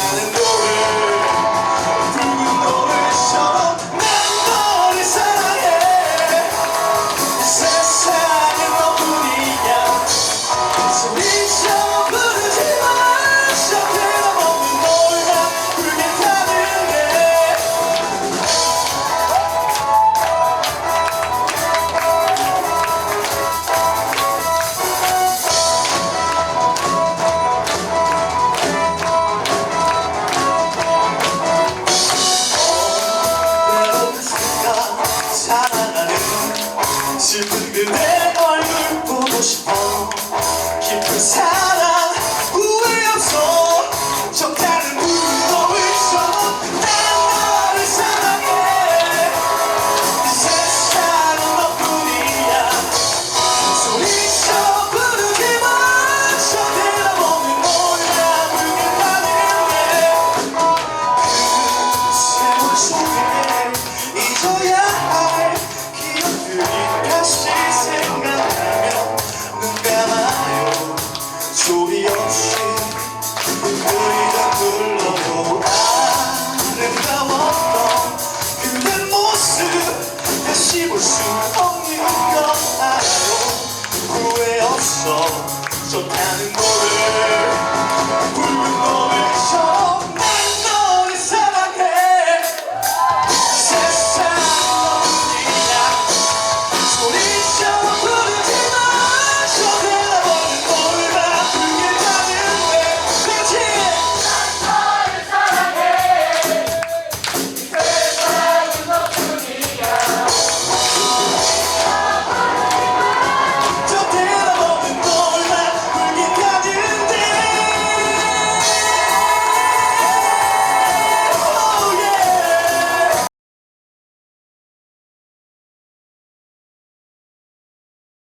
darling, 씹을 수 없는 것 알고 후회 없어 좋다는 거를.